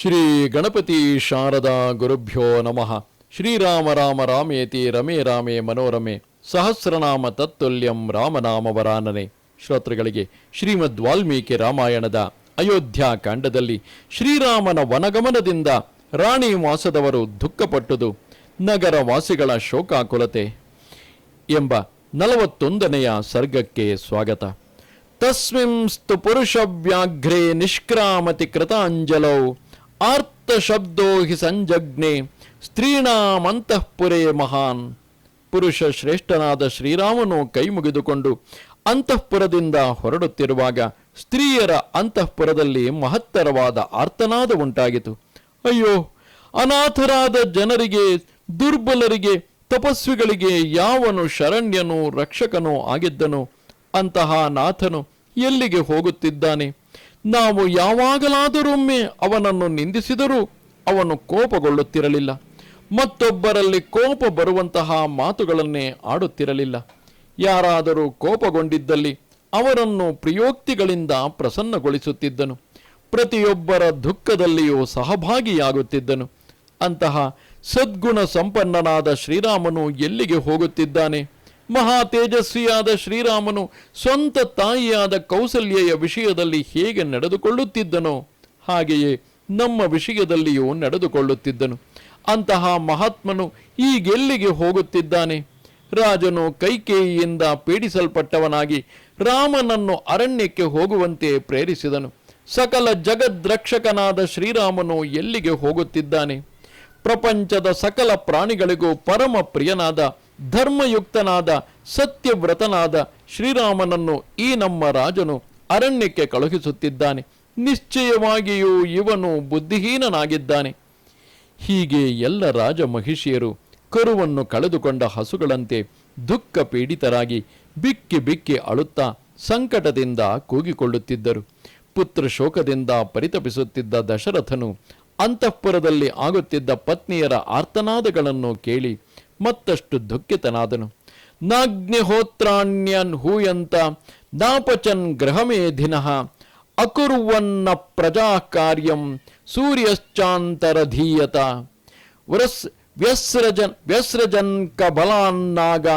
ಶ್ರೀ ಗಣಪತಿ ಶಾರದಾ ಗುರುಭ್ಯೋ ನಮಃ. ಶ್ರೀರಾಮ ರಾಮ ರಾಮೇತಿ ರಮೇ ರಾಮೇ ಮನೋರಮೆ. ಸಹಸ್ರನಾಮ ತತ್ತುಲ್ಯಂ ರಾಮನಾಮ ವರಾನನೆ ಶ್ರೋತೃಗಳಿಗೆ ಶ್ರೀಮದ್ ವಾಲ್ಮೀಕಿ ರಾಮಾಯಣದ ಅಯೋಧ್ಯ ಕಾಂಡದಲ್ಲಿ ಶ್ರೀರಾಮನ ವನಗಮನದಿಂದ ರಾಣಿ ವಾಸದವರು ದುಃಖಪಟ್ಟುದು ನಗರ ವಾಸಿಗಳ ಶೋಕಾಕುಲತೆ ಎಂಬ ನಲವತ್ತೊಂದನೆಯ ಸರ್ಗಕ್ಕೆ ಸ್ವಾಗತ. ತಸ್ಮಿಂಸ್ತು ಪುರುಷವ್ಯಾಘ್ರೇ ನಿಷ್ಕ್ರಾಮತಿ ಕೃತಾಂಜಲೌ. ಆರ್ತ ಶಬ್ದೋ ಹಿ ಸಂಜಗ್ನೆ ಸ್ತ್ರೀಣಾಮಂತಃಪುರೇ ಮಹಾನ್. ಪುರುಷ ಶ್ರೇಷ್ಠನಾದ ಶ್ರೀರಾಮನು ಕೈ ಮುಗಿದುಕೊಂಡು ಅಂತಃಪುರದಿಂದ ಹೊರಡುತ್ತಿರುವಾಗ ಸ್ತ್ರೀಯರ ಅಂತಃಪುರದಲ್ಲಿ ಮಹತ್ತರವಾದ ಆರ್ತನಾದ ಉಂಟಾಗಿತು. ಅಯ್ಯೋ, ಅನಾಥರಾದ ಜನರಿಗೆ, ದುರ್ಬಲರಿಗೆ, ತಪಸ್ವಿಗಳಿಗೆ ಯಾವನು ಶರಣ್ಯನು ರಕ್ಷಕನೂ ಆಗಿದ್ದನು. ಅಂತಹ ನಾಥನು ಎಲ್ಲಿಗೆ ಹೋಗುತ್ತಿದ್ದಾನೆ? ನಾವು ಯಾವಾಗಲಾದರೊಮ್ಮೆ ಅವನನ್ನು ನಿಂದಿಸಿದರೂ ಅವನು ಕೋಪಗೊಳ್ಳುತ್ತಿರಲಿಲ್ಲ. ಮತ್ತೊಬ್ಬರಲ್ಲಿ ಕೋಪ ಬರುವಂತಹ ಮಾತುಗಳನ್ನೇ ಆಡುತ್ತಿರಲಿಲ್ಲ. ಯಾರಾದರೂ ಕೋಪಗೊಂಡಿದ್ದಲ್ಲಿ ಅವರನ್ನು ಪ್ರಿಯೋಕ್ತಿಗಳಿಂದ ಪ್ರಸನ್ನಗೊಳಿಸುತ್ತಿದ್ದನು. ಪ್ರತಿಯೊಬ್ಬರ ದುಃಖದಲ್ಲಿಯೂ ಸಹಭಾಗಿಯಾಗುತ್ತಿದ್ದನು. ಅಂತಹ ಸದ್ಗುಣ ಸಂಪನ್ನನಾದ ಶ್ರೀರಾಮನು ಎಲ್ಲಿಗೆ ಹೋಗುತ್ತಿದ್ದಾನೆ? ಮಹಾ ತೇಜಸ್ವಿಯಾದ ಶ್ರೀರಾಮನು ಸ್ವಂತ ತಾಯಿಯಾದ ಕೌಸಲ್ಯೆಯ ವಿಷಯದಲ್ಲಿ ಹೇಗೆ ನಡೆದುಕೊಳ್ಳುತ್ತಿದ್ದನೋ ಹಾಗೆಯೇ ನಮ್ಮ ವಿಷಯದಲ್ಲಿಯೂ ನಡೆದುಕೊಳ್ಳುತ್ತಿದ್ದನು. ಅಂತಹ ಮಹಾತ್ಮನು ಈಗೆಲ್ಲಿಗೆ ಹೋಗುತ್ತಿದ್ದಾನೆ? ರಾಜನು ಕೈಕೇಯಿಯಿಂದ ಪೀಡಿಸಲ್ಪಟ್ಟವನಾಗಿ ರಾಮನನ್ನು ಅರಣ್ಯಕ್ಕೆ ಹೋಗುವಂತೆ ಪ್ರೇರಿಸಿದನು. ಸಕಲ ಜಗದ್ರಕ್ಷಕನಾದ ಶ್ರೀರಾಮನು ಎಲ್ಲಿಗೆ ಹೋಗುತ್ತಿದ್ದಾನೆ? ಪ್ರಪಂಚದ ಸಕಲ ಪ್ರಾಣಿಗಳಿಗೂ ಪರಮ ಪ್ರಿಯನಾದ ಧರ್ಮಯುಕ್ತನಾದ, ಸತ್ಯವ್ರತನಾದ ಶ್ರೀರಾಮನನ್ನು ಈ ನಮ್ಮ ರಾಜನು ಅರಣ್ಯಕ್ಕೆ ಕಳುಹಿಸುತ್ತಿದ್ದಾನೆ. ನಿಶ್ಚಯವಾಗಿಯೂ ಇವನು ಬುದ್ಧಿಹೀನನಾಗಿದ್ದಾನೆ. ಹೀಗೆ ಎಲ್ಲ ರಾಜ ಮಹಿಷಿಯರು ಕರುವನ್ನು ಕಳೆದುಕೊಂಡ ಹಸುಗಳಂತೆ ದುಃಖ ಪೀಡಿತರಾಗಿ ಬಿಕ್ಕಿ ಬಿಕ್ಕಿ ಅಳುತ್ತಾ ಸಂಕಟದಿಂದ ಕೂಗಿಕೊಳ್ಳುತ್ತಿದ್ದರು. ಪುತ್ರ ಶೋಕದಿಂದ ಪರಿತಪಿಸುತ್ತಿದ್ದ ದಶರಥನು ಅಂತಃಪುರದಲ್ಲಿ ಆಗುತ್ತಿದ್ದ ಪತ್ನಿಯರ ಆರ್ತನಾದಗಳನ್ನು ಕೇಳಿ ಮತ್ತಷ್ಟು ದುಃಖಿತನಾದನು ನಾಗ್ನಿಹೋತ್ರಾಣ್ಯನ್ ಹೂಯಂತ ನಾಪಚನ್ ಗ್ರಹಮೇಧಿನಃ ಅಕುರ್ವನ್ನ ಪ್ರಜಾ ಕಾರ್ಯಂ ಸೂರ್ಯಶ್ಚಾಂತರಧೀಯತ ವ್ರಸ್ ವ್ಯಸ್ರಜನ್ ವ್ಯಸ್ರಜನ್ ಕಬಲಾನ್ನಾಗ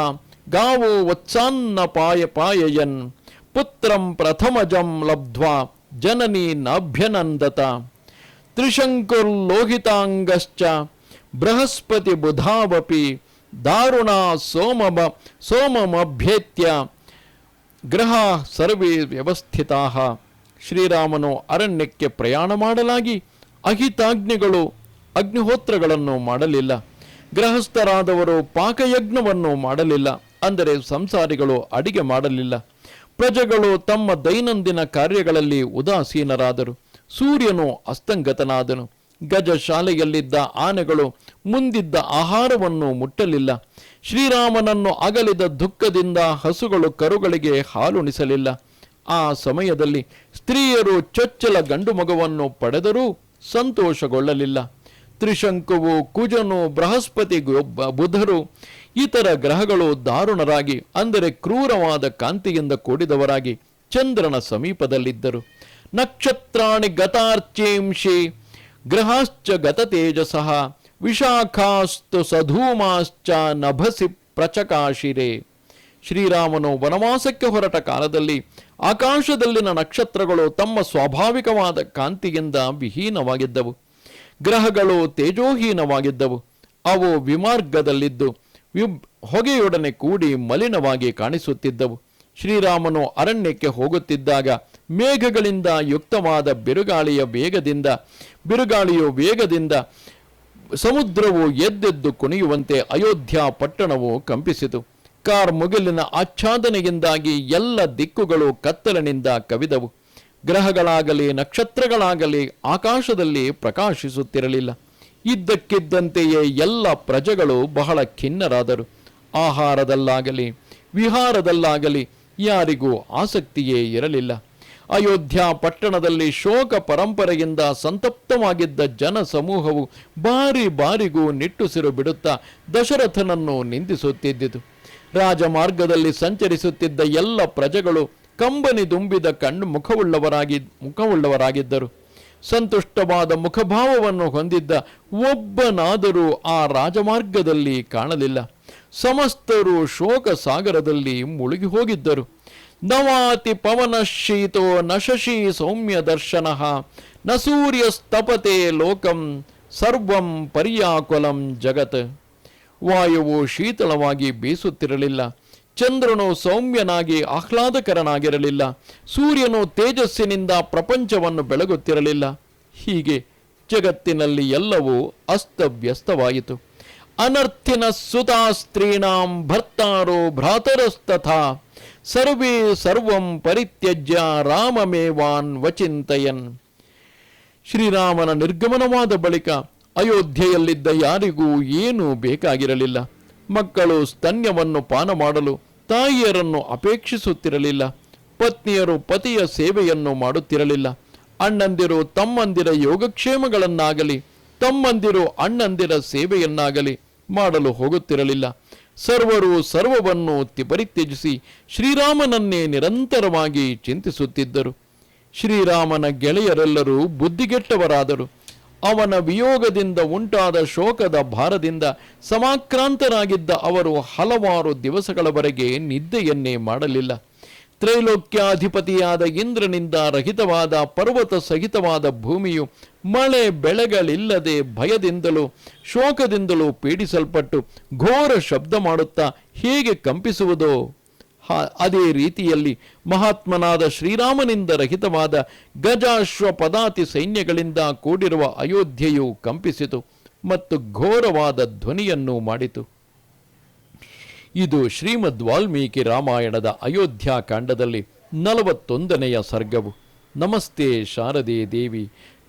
ಗಾವೋ ವತ್ಸಾನ್ನ ಪಾಯ ಪಾಯಯನ್ ಪುತ್ರಂ ಪ್ರಥಮಜಂ ಲಬ್ಧ್ವಾ ಜನನಿ ನಾಭ್ಯನಂದತ ತ್ರಿಶಂಕುರ್ಲೋಹಿತಾಂಗಶ್ಚ ಬೃಹಸ್ಪತಿ ಬುಧಾವಪಿ ದಾರುಣ ಸೋಮಮ ಸೋಮಮಭ್ಯೇತ್ಯ ಗ್ರಹ ಸರ್ವೇ ವ್ಯವಸ್ಥಿತಾ ಶ್ರೀರಾಮನು ಅರಣ್ಯಕ್ಕೆ ಪ್ರಯಾಣ ಮಾಡಲಾಗಿ ಅಹಿತಾಜ್ಞೆಗಳು, ಅಗ್ನಿಹೋತ್ರಗಳನ್ನು ಮಾಡಲಿಲ್ಲ. ಗೃಹಸ್ಥರಾದವರು ಪಾಕಯಜ್ಞವನ್ನು ಮಾಡಲಿಲ್ಲ. ಅಂದರೆ ಸಂಸಾರಿಗಳು ಅಡಿಗೆ ಮಾಡಲಿಲ್ಲ. ಪ್ರಜೆಗಳು ತಮ್ಮ ದೈನಂದಿನ ಕಾರ್ಯಗಳಲ್ಲಿ ಉದಾಸೀನರಾದರು. ಸೂರ್ಯನು ಅಸ್ತಂಗತನಾದನು. ಗಜ ಶಾಲೆಯಲ್ಲಿದ್ದ ಆನೆಗಳು ಮುಂದಿದ್ದ ಆಹಾರವನ್ನು ಮುಟ್ಟಲಿಲ್ಲ. ಶ್ರೀರಾಮನನ್ನು ಅಗಲಿದ ದುಃಖದಿಂದ ಹಸುಗಳು ಕರುಗಳಿಗೆ ಹಾಲುಣಿಸಲಿಲ್ಲ. ಆ ಸಮಯದಲ್ಲಿ ಸ್ತ್ರೀಯರು ಚೊಚ್ಚಲ ಗಂಡು ಮಗುವನ್ನು ಪಡೆದರೂ ಸಂತೋಷಗೊಳ್ಳಲಿಲ್ಲ. ತ್ರಿಶಂಕುವು, ಕುಜನು, ಬೃಹಸ್ಪತಿ ಬುಧರು, ಇತರ ಗ್ರಹಗಳು ದಾರುಣರಾಗಿ, ಅಂದರೆ ಕ್ರೂರವಾದ ಕಾಂತಿಯಿಂದ ಕೂಡಿದವರಾಗಿ ಚಂದ್ರನ ಸಮೀಪದಲ್ಲಿದ್ದರು. ನಕ್ಷತ್ರಾಣಿ ಗತಾರ್ಚೇಂಶಿ ಗ್ರಹಾಶ್ಚ ಗತತೇಜಸಃ ವಿಶಾಖಾಸ್ತು ಸಧೂಮಾಶ್ಚ ನಭಸಿ ಪ್ರಚಕಾಶಿರೆ. ಶ್ರೀರಾಮನು ವನವಾಸಕ್ಕೆ ಹೊರಟ ಕಾಲದಲ್ಲಿ ಆಕಾಶದಲ್ಲಿನ ನಕ್ಷತ್ರಗಳು ತಮ್ಮ ಸ್ವಾಭಾವಿಕವಾದ ಕಾಂತಿಯಿಂದ ವಿಹೀನವಾಗಿದ್ದವು. ಗ್ರಹಗಳು ತೇಜೋಹೀನವಾಗಿದ್ದವು. ಅವು ವಿಮಾರ್ಗದಲ್ಲಿದ್ದು ವಿ- ಹೊಗೆಯೊಡನೆ ಕೂಡಿ ಮಲಿನವಾಗಿ ಕಾಣಿಸುತ್ತಿದ್ದವು. ಶ್ರೀರಾಮನು ಅರಣ್ಯಕ್ಕೆ ಹೋಗುತ್ತಿದ್ದಾಗ ಮೇಘಗಳಿಂದ ಯುಕ್ತವಾದ ಬಿರುಗಾಳಿಯ ವೇಗದಿಂದ ಬಿರುಗಾಳಿಯು ವೇಗದಿಂದ ಸಮುದ್ರವು ಎದ್ದೆದ್ದು ಕುಣಿಯುವಂತೆ ಅಯೋಧ್ಯ ಪಟ್ಟಣವು ಕಂಪಿಸಿತು. ಕಾರ್ ಮುಗಿಲಿನ ಆಚ್ಛಾದನೆಯಿಂದಾಗಿ ಎಲ್ಲ ದಿಕ್ಕುಗಳು ಕತ್ತಲಿನಿಂದ ಕವಿದವು. ಗ್ರಹಗಳಾಗಲಿ, ನಕ್ಷತ್ರಗಳಾಗಲಿ ಆಕಾಶದಲ್ಲಿ ಪ್ರಕಾಶಿಸುತ್ತಿರಲಿಲ್ಲ. ಇದ್ದಕ್ಕಿದ್ದಂತೆಯೇ ಎಲ್ಲ ಪ್ರಜೆಗಳು ಬಹಳ ಖಿನ್ನರಾದರು. ಆಹಾರದಲ್ಲಾಗಲಿ, ವಿಹಾರದಲ್ಲಾಗಲಿ ಯಾರಿಗೂ ಆಸಕ್ತಿಯೇ ಇರಲಿಲ್ಲ. ಅಯೋಧ್ಯ ಪಟ್ಟಣದಲ್ಲಿ ಶೋಕ ಪರಂಪರೆಯಿಂದ ಸಂತಪ್ತವಾಗಿದ್ದ ಜನ ಸಮೂಹವು ಬಾರಿ ಬಾರಿಗೂ ನಿಟ್ಟುಸಿರು ಬಿಡುತ್ತಾ ದಶರಥನನ್ನು ನಿಂದಿಸುತ್ತಿದ್ದಿತು. ರಾಜಮಾರ್ಗದಲ್ಲಿ ಸಂಚರಿಸುತ್ತಿದ್ದ ಎಲ್ಲ ಪ್ರಜೆಗಳು ಕಂಬನಿ ದುಂಬಿದ ಕಣ್ಣು ಮುಖವುಳ್ಳವರಾಗಿ, ಮುಖವುಳ್ಳವರಾಗಿದ್ದರು. ಸಂತುಷ್ಟವಾದ ಮುಖಭಾವವನ್ನು ಹೊಂದಿದ್ದ ಒಬ್ಬನಾದರೂ ಆ ರಾಜಮಾರ್ಗದಲ್ಲಿ ಕಾಣಲಿಲ್ಲ. ಸಮಸ್ತರು ಶೋಕ ಸಾಗರದಲ್ಲಿ ಮುಳುಗಿ ಹೋಗಿದ್ದರು. ನವಾತಿ ಪವನ ಶೀತೋ ನ ಶಶಿ ಸೌಮ್ಯ ದರ್ಶನ, ನ ಸೂರ್ಯಸ್ತಪತೆ ಲೋಕಂ ಸರ್ವಂ ಪರ್ಯಾಕುಲಂ ಜಗತ್. ವಾಯುವು ಶೀತಳವಾಗಿ ಬೀಸುತ್ತಿರಲಿಲ್ಲ, ಚಂದ್ರನು ಸೌಮ್ಯನಾಗಿ ಆಹ್ಲಾದಕರನಾಗಿರಲಿಲ್ಲ, ಸೂರ್ಯನು ತೇಜಸ್ಸಿನಿಂದ ಪ್ರಪಂಚವನ್ನು ಬೆಳಗುತ್ತಿರಲಿಲ್ಲ. ಹೀಗೆ ಜಗತ್ತಿನಲ್ಲಿ ಎಲ್ಲವೂ ಅಸ್ತವ್ಯಸ್ತವಾಯಿತು. ಅನರ್ಥಿನ ಸುತಾ ಸ್ತ್ರೀಣಾಂ ಭರ್ತಾರೋ ಭ್ರಾತರಸ್ತಥಾ. ಸರ್ವೇ ಸರ್ವಂ ಪರಿತ್ಯಜ್ಯ ರಾಮಮೇವಾನ್ ವಚಿಂತಯನ್. ಶ್ರೀರಾಮನ ನಿರ್ಗಮನವಾದ ಬಳಿಕ ಅಯೋಧ್ಯೆಯಲ್ಲಿದ್ದ ಯಾರಿಗೂ ಏನೂ ಬೇಕಾಗಿರಲಿಲ್ಲ. ಮಕ್ಕಳು ಸ್ತನ್ಯವನ್ನು ಪಾನ ಮಾಡಲು ತಾಯಿಯರನ್ನು ಅಪೇಕ್ಷಿಸುತ್ತಿರಲಿಲ್ಲ. ಪತ್ನಿಯರು ಪತಿಯ ಸೇವೆಯನ್ನು ಮಾಡುತ್ತಿರಲಿಲ್ಲ. ಅಣ್ಣಂದಿರು ತಮ್ಮಂದಿರ ಯೋಗಕ್ಷೇಮಗಳನ್ನಾಗಲಿ, ತಮ್ಮಂದಿರು ಅಣ್ಣಂದಿರ ಸೇವೆಯನ್ನಾಗಲಿ ಮಾಡಲು ಹೋಗುತ್ತಿರಲಿಲ್ಲ. ಸರ್ವರು ಸರ್ವವನ್ನು ಪರಿತ್ಯಜಿಸಿ ಶ್ರೀರಾಮನನ್ನೇ ನಿರಂತರವಾಗಿ ಚಿಂತಿಸುತ್ತಿದ್ದರು. ಶ್ರೀರಾಮನ ಗೆಳೆಯರೆಲ್ಲರೂ ಬುದ್ಧಿಗೆಟ್ಟವರಾದರು. ಅವನ ವಿಯೋಗದಿಂದ ಉಂಟಾದ ಶೋಕದ ಭಾರದಿಂದ ಸಮಾಕ್ರಾಂತರಾಗಿದ್ದ ಅವರು ಹಲವಾರು ದಿವಸಗಳವರೆಗೆ ನಿದ್ದೆಯನ್ನೇ ಮಾಡಲಿಲ್ಲ. ತ್ರೈಲೋಕ್ಯಾಧಿಪತಿಯಾದ ಇಂದ್ರನಿಂದ ರಹಿತವಾದ ಪರ್ವತ ಸಹಿತವಾದ ಭೂಮಿಯು ಮಳೆ ಬೆಳೆಗಳಿಲ್ಲದೆ ಭಯದಿಂದಲೂ, ಶೋಕದಿಂದಲೂ ಪೀಡಿಸಲ್ಪಟ್ಟು ಘೋರ ಶಬ್ದ ಮಾಡುತ್ತಾ ಹೇಗೆ ಕಂಪಿಸುವುದೋ? ಅದೇ ರೀತಿಯಲ್ಲಿ ಮಹಾತ್ಮನಾದ ಶ್ರೀರಾಮನಿಂದ ರಹಿತವಾದ ಗಜಾಶ್ವ ಪದಾತಿ ಸೈನ್ಯಗಳಿಂದ ಕೂಡಿರುವ ಅಯೋಧ್ಯೆಯು ಕಂಪಿಸಿತು ಮತ್ತು ಘೋರವಾದ ಧ್ವನಿಯನ್ನು ಮಾಡಿತು. ಇದು ಶ್ರೀಮದ್ ವಾಲ್ಮೀಕಿ ರಾಮಾಯಣದ ಅಯೋಧ್ಯ ಕಾಂಡದಲ್ಲಿ ನಲವತ್ತೊಂದನೆಯ ಸರ್ಗವು. ನಮಸ್ತೆ ಶಾರದೆ ದೇವಿ.